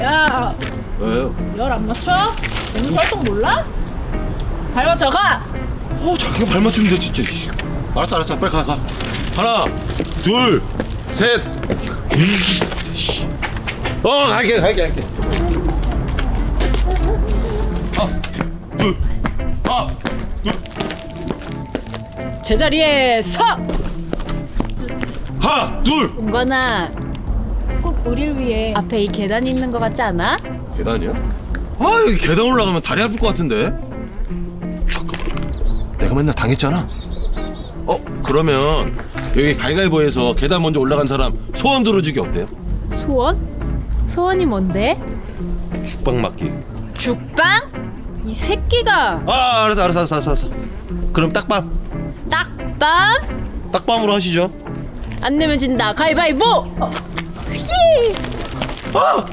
야, 왜요? 열 안 맞춰? 오늘 활동 몰라? 발 맞춰 가! 어 자기가 발 맞추면 돼 진짜 씨. 알았어 알았어 빨리 가가 하나 둘셋어 갈게 갈게 갈게 하나 둘하나 제자리에 서! 하나 둘 은관아, 꼭 우릴 위해 앞에 이 계단이 있는 것 같지 않아? 계단이야? 아 여기 계단 올라가면 다리 아플 것 같은데 잠깐만 내가 맨날 당했잖아 어 그러면 여기 가위가위보에서 계단 먼저 올라간 사람 소원 들어주기 어때요? 소원? 소원이 뭔데? 죽방 맞기 죽빵? 이 새끼가 아 알았어 알았어 알았어 알았어, 알았어. 그럼 딱밤 딱밤? 딱밤으로 하시죠 안 내면 진다 가위바위보! 어, 예! 아